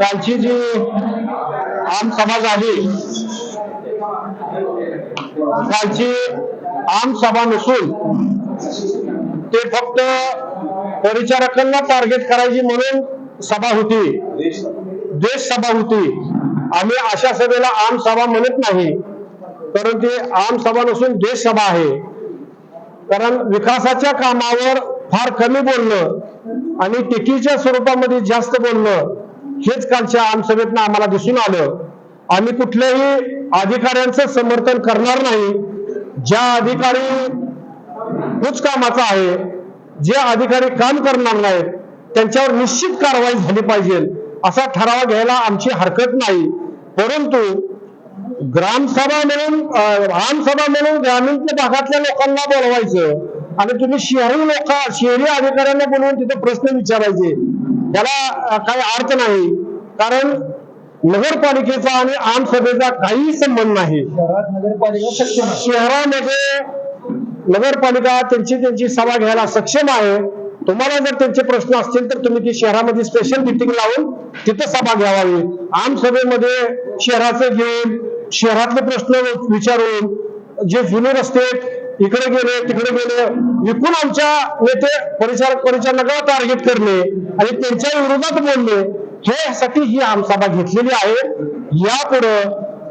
कालची जी आम सभा झाली कालची आम सभा नसून ते फक्त परिचारकांना टार्गेट करायची म्हणून सभा होती. देश सभा होती. आम्ही अशा सभेला आम सभा म्हणत नाही कारण ती आम सभा नसून देश सभा आहे. कारण विकासाच्या कामावर फार कमी बोलणं आणि टीकेच्या स्वरूपामध्ये जास्त बोलणं हेच कालच्या आमसभेतनं आम्हाला दिसून आलं. आम्ही कुठल्याही अधिकाऱ्यांचं समर्थन करणार नाही. ज्या अधिकारी कुच कामाचा आहे जे अधिकारी काम करणार नाहीत त्यांच्यावर निश्चित कारवाई झाली पाहिजे. असा ठराव घ्यायला आमची हरकत नाही. परंतु ग्रामसभा म्हणून अं, आमसभा म्हणून ग्रामीण भागातल्या लोकांना बोलवायचं आणि तुम्ही शहरी लोक शहरी अधिकाऱ्यांना बोलवून तिथे प्रश्न विचारायचे. त्याला काही अर्थ नाही. कारण नगरपालिकेचा आणि आमसभेचा काही संबंध नाही. शहरात नगरपालिका सक्षम आहे. शहरामध्ये नगरपालिका त्यांची त्यांची सभा घ्यायला सक्षम आहे. तुम्हाला जर त्यांचे प्रश्न असतील तर तुम्ही ती शहरामध्ये स्पेशल मिटिंग लावून तिथं सभा घ्यावी आम सभेमध्ये शहराचं घेऊन शहरातले प्रश्न विचारून जे जुने रस्ते इकडे गेले तिकडे गेले विकून आमच्या नेते परिचार परिचालकाला टार्गेट करणे आणि त्यांच्या विरोधात बोलणे हे साठी ही आमसभा घेतलेली आहे. यापुढं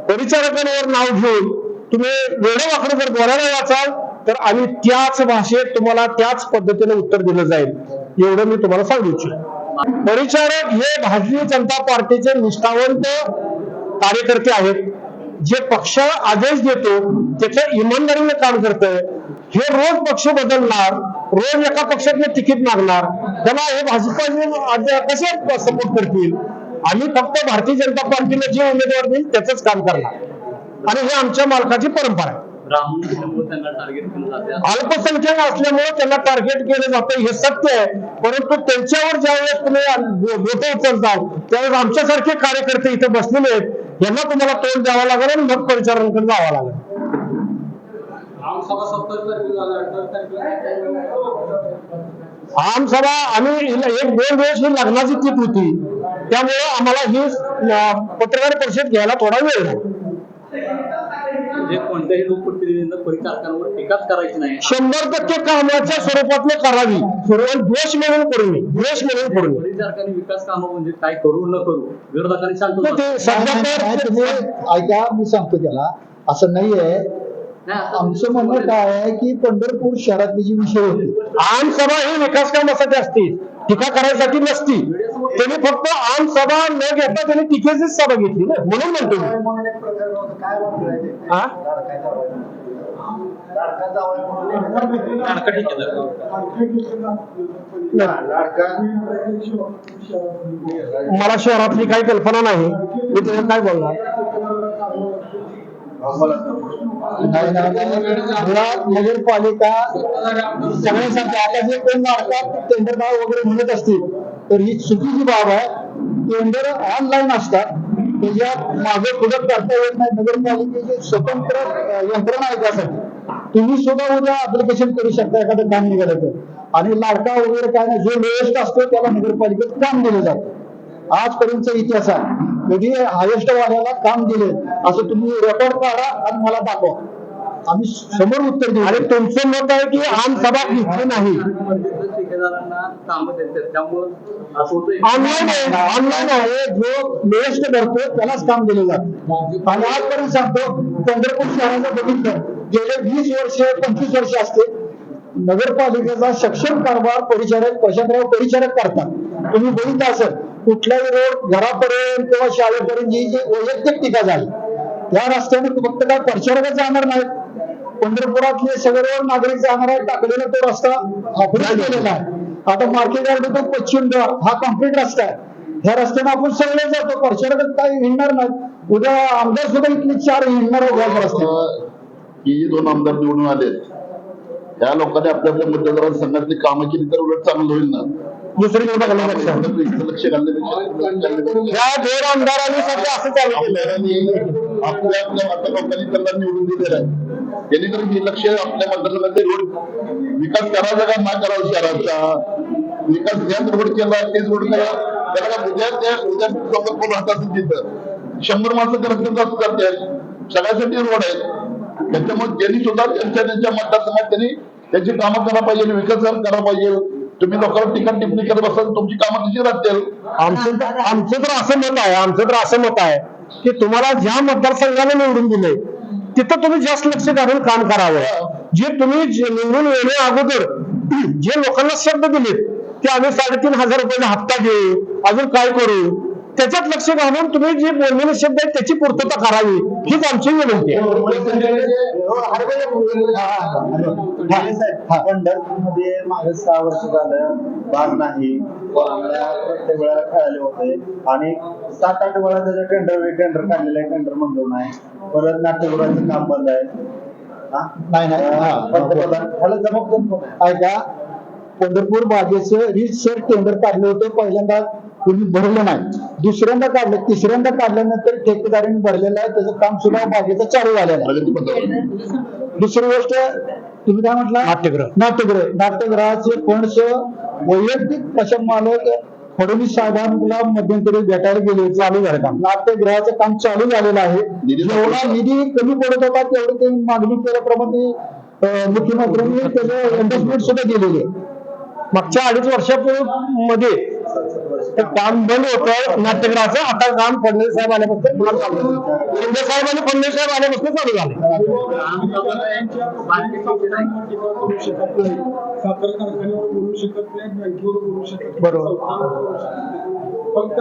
परिचारकांवर नाव घेऊन तुम्ही वेळे वाकडे जर बोलायला वाचाल तर आम्ही त्याच भाषेत तुम्हाला त्याच पद्धतीने उत्तर दिलं जाईल. एवढं मी तुम्हाला सांगू इच्छितो. परिचारक हे भारतीय जनता पार्टीचे निष्ठावंत कार्यकर्ते आहेत. जे पक्ष आदेश देतो त्याच्या इमानदारीने काम करत हे रोज पक्ष बदलणार रोज एका पक्षातले तिकीट मागणार त्याला हे भाजपाने कसे सपोर्ट करतील? आम्ही फक्त भारतीय जनता पार्टीला जे उमेदवार देईल त्याच काम करणार. आणि हे आमच्या मालकाची परंपरा आहे. त्यांना अल्पसंख्याक असल्यामुळे त्यांना टार्गेट केलं जातं हे सत्य आहे. परंतु त्यांच्यावर ज्यावेळेस तुम्ही बोट उचलताल त्यावेळेस आमच्यासारखे कार्यकर्ते इथे बसलेले आहेत यांना तुम्हाला तोंड द्यावं लागेल आणि मग परिचारांकडे जावं लागेल. आमसभा आम्ही एक दोन वेळेस ही लग्नाची तीत होती. त्यामुळे आम्हाला ही पत्रकार परिषद घ्यायला थोडा वेळ लागला. म्हणजे कोणत्याही लोकप्रतिनिधींना परिचारकांवर टीकाच करायची नाही. शंभर टक्के कामाच्या स्वरूपातले करावी. द्वेष म्हणून करू नये. द्वेष म्हणून करू नये. परिचारकांनी विकास कामं म्हणजे काय करू न करू विरोधकांनी शांत तर ते सध्या नाही, नाही, तर तुम्ही ऐका मी सांगतो त्याला. असं नाहीये. आमचं म्हणणं काय आहे की पंढरपूर शहरातली जी विषय होती आमसभा ही विकास कामासाठी असते. टीका करायसाठी नसती. त्यांनी फक्त आमसभा न घेता त्यांनी टीकेचीच सभा घेतली ना. म्हणून म्हणतो मी. काय? हा? लाडका मला शहरातली काही कल्पना नाही. मी त्याच्यात काय बोलणार? नाही, नगरपालिका सगळ्यांसाठी आता जे कोण मारतात टेंडर भाव वगैरे म्हणत असतील तर ही चुकीची बाब आहे. टेंडर ऑनलाईन असतात. त्याच्यात मागे पुढे करता येत नाही. नगरपालिकेची स्वतंत्र यंत्रणा आहे त्यासाठी. तुम्ही सुद्धा उद्या अप्लिकेशन करू शकता एखादं काम निघालं तर आणि लाडका वगैरे काय नाही जो लोएस्ट असतो त्याला नगरपालिकेत काम दिलं जातं. आजपर्यंतचा इतिहास आहे. कधी हायेस्ट वाल्याला काम दिले असं तुम्ही रेकॉर्ड काढा आणि मला दाखवा. आम्ही समोर उत्तर देऊ. आणि तुमचं मत आहे की आमसभा घेतली नाही. ठेकेदारांना कामं देतात त्यामुळं असं होतं ऑनलाईन आहे ऑनलाईन आहे. जो लोएस्ट करतो त्यालाच काम दिलं जातं. आणि आजपर्यंत सांगतो पंढरपूर शहराचं बघितलं गेले वीस वर्ष पंचवीस वर्ष असते. नगरपालिकेचा सक्षम कारभार परिचारक प्रशासनावर परिचारक करतात. तुम्ही बघितलं असेल कुठल्याही रोड घरापर्यंत किंवा शाळेपर्यंत जी जी वैयक्तिक टीका झाली त्या रस्त्याने फक्त काय परिचारकच जाणार नाहीत. पंढरपुरातले सगळे रोड नागरिक जाणार आहेत टाकलेला तो रस्ता ऑपरेट केलेला आहे. आता मार्केट यार्ड तो पश्चिम द्वार हा कॉन्क्रीट रस्ता आहे. ह्या रस्त्याने आपण सगळे जातो परिचारक काही हिंडणार नाहीत उद्या आमदार सुद्धा इथले चार हिंडणार ही जी दोन आमदार निवडून आले त्या लोकांनी आपल्या आपल्या मतदारांना संघातली कामं केली तर उलट चांगलं होईल ना? दुसरीकडे इथं लक्ष घालण्यापेक्षा या दोन आमदारांनी सध्या असं चालू केलं आपल्या आपल्या लोकांनी त्यांना निवडून दिलेलं आहे. त्यांनी हे लक्ष आपल्या मतदारांमध्ये रोड विकास करायचा का ना करावा शहराचा विकास ह्याच रोड केला तेच रोड करा. त्याला उद्या त्या उद्या कोण तिथं. शंभर माणसं त्या रस्त्यात जात सगळ्यासाठी रोड आहेत. त्याच्यामुळे त्यांनी सुद्धा त्यांच्या त्यांच्या मतदारसंघात त्यांनी त्यांची कामं करा पाहिजे विकास करा पाहिजे तुम्ही लोकांना टिकन टिप्पणी करत बसाल तुमची कामं कशी राहतील? आमचं आमचं तर असं मत आहे आमचं तर असं मत आहे की तुम्हाला ज्या मतदारसंघाने निवडून दिले तिथं तुम्ही जास्त लक्ष घालून काम करावं. जे तुम्ही निवडून येण्या अगोदर जे लोकांना शब्द दिले ते आम्ही साडेतीन हजार रुपयाचा हप्ता घेऊ अजून काय करू? त्याच्यात लक्ष घालून तुम्ही जे बोललेले शब्द आहेत त्याची पूर्तता करावी. हीच आमची विनंती आहे. पंढरपूरमध्ये मागे सहा वर्ष झालं बाग नाही. प्रत्येक वेळेला खेळाले होते. आणि सात आठ वेळा त्याचं टेंडर टेंडर काढलेलं आहे टेंडर मंजूर नाही. परत नाट्यगृहाचं काम बंद आहे. हा? नाही नाही. हा? ऐका पंढरपूर बागेचं रीतसर टेंडर काढलं होतं पहिल्यांदा कुणी भरलं नाही. दुसऱ्यांदा काढलं तिसऱ्यांदा काढल्यानंतर ठेकेदारांनी भरलेलं आहे त्याचं काम सुद्धा बागेचं चालू झालेलं आहे. दुसरी गोष्ट तुम्ही काय म्हटलं? नाट्यगृह. नाट्यगृह नाट्यगृहाचे फंड्स वैयक्तिक प्रशासन मालक फडणवीस साहेबांना मध्यंतरी भेटायला गेले. चालू झालं काम. नाट्यगृहाचं काम चालू झालेलं आहे. निधी जेवढा निधी कमी पडत होता तेवढं ते मागणी केल्याप्रमाणे अं, मुख्यमंत्र्यांनी त्याचं इन्व्हेस्टमेंट सुद्धा दिलेली आहे. मागच्या अडीच वर्षापूर्वी ते काम बंद होतं नाट्यगृहाचं आता काम फडणवीस साहेब आल्यापासून पुन्हा चालू झालं. शिंदे साहेब आणि फडणवीस साहेब आल्यापासून चालू झाले साखर कारखान्यावर बोलू शकत नाही बँकेवर बोलू शकत नाही बरोबर. संस्थांवर बोलू शकत नाही. फक्त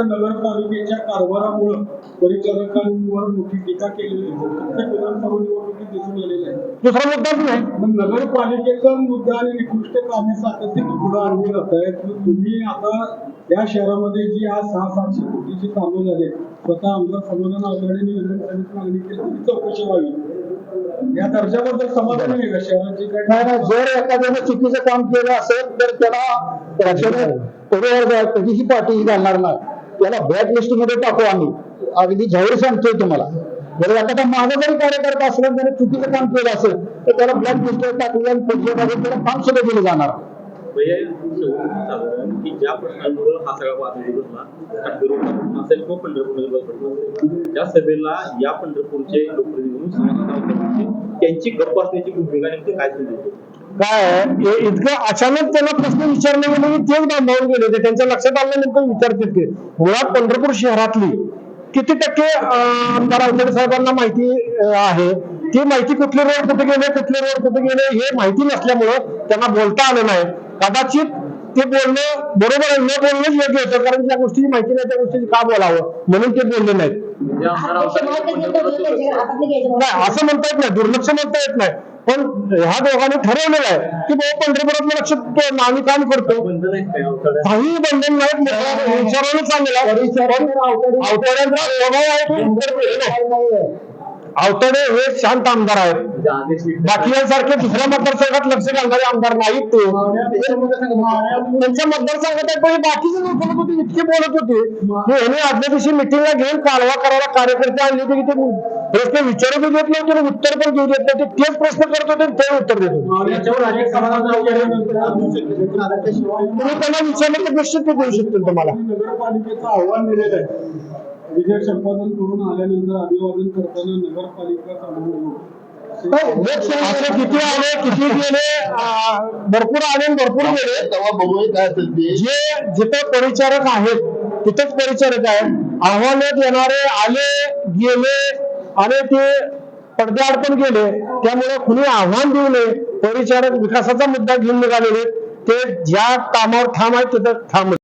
कारभारामुळं परिचारकांवर मोठी टीका केलेली आहे प्रत्येक विधानसभा निवडणुकीत दिसून आलेली आहे. दुसरा मुद्दाच नाही मग नगरपालिकेचा मुद्दा आणि निकृष्ट कामे सातत्याने पुढे आणली जात आहेत. मग तुम्ही आता या शहरामध्ये जी आज सहा सातशे कोटीची कामं झाले स्वतः आमदार समाधान आवडीने विधानसभेत मागणी केली की चौकशी व्हावी या दर्जाबद्दल समाधान आहे का? शहराची काय नाही जर एखाद्याने चुकीचं काम केलं असेल तर त्याला परिवार कधीही पाठी घालणार नाही. त्याला ब्लॅक लिस्टमध्ये टाकू आम्ही. अगदी जाहीर सांगतोय तुम्हाला. जर एखादा माझा जरी कार्यकर्ता असला त्याने चुकीचं काम केलं असेल तर त्याला ब्लॅक लिस्टवर टाकलं आणि पुढच्या त्याला काम सुद्धा दिलं जाणार. की ज्या हा सगळा वाद असेल पंढरपूर त्या सभेला या पंढरपूरचे लोकप्रतिनिधी त्यांची गप्प असण्याची भूमिका नेमकी काय काय इतकं अचानक त्यांना प्रश्न विचारले की तेच बांधावून गेले होते. त्यांच्या लक्षात आलं नेमकं ते. मुळात पंढरपूर शहरातली किती टक्के आमदार अवतडे साहेबांना माहिती आहे? ती माहिती कुठले रोड कुठे गेले कुठले रोड कुठे गेले हे माहिती नसल्यामुळं त्यांना बोलता आलं नाही. कदाचित ते बोलणं बरोबर आहे न बोलणंच योग्य होतं कारण ज्या गोष्टीची माहिती नाही त्या गोष्टीची का बोलावं? म्हणून ते बोलले नाहीत. म्हणजे नाही असं म्हणता येत नाही दुर्लक्ष म्हणता येत नाही. पण ह्या दोघांनी ठरवलेलं आहे की बाबा पंढरपुरात लक्ष तो- आम्ही काम करतो. काही बंधन नाहीत विचारानं चांगला अवतड्यांचा स्वभाव आहे. अवतडे हे शांत आमदार आहेत. म्हणजे आदेश दुसऱ्या मतदारसंघात लक्ष घालणारे आमदार नाहीत ते. त्यांच्या मतदारसंघात पण बाकीचे लोक होते इतके बोलत होते. की ह्याने आदल्या दिवशी मिटिंगला घेऊन कालवा करायला कार्यकर्ते आणले होते की ते प्रश्न विचारू देत नव्हते उत्तर पण घेऊ देत नव्हते. तेच प्रश्न करत होते ते उत्तर देत होते. तुम्ही त्यांना विचारलं तर निश्चित ते देऊ शकतील तुम्हाला. नगरपालिकेचं आव्हान दिलेलं आहे. विजय संपादन करून आल्यानंतर अभिवादन करताना नगरपालिका चालू किती आले किती गेले भरपूर आले भरपूर गेले. तेव्हा बघूया काय असेल ते. जे जिथे परिचारक आहेत तिथेच परिचारक आहेत आव्हानात येणारे आले गेले आणि ते पडद्याआड पण गेले. त्यामुळे कुणी आव्हान देऊ नये. परिचारक विकासाचा मुद्दा घेऊन निघालेले ते ज्या कामावर ठाम आहेत तिथं ठाम आहेत.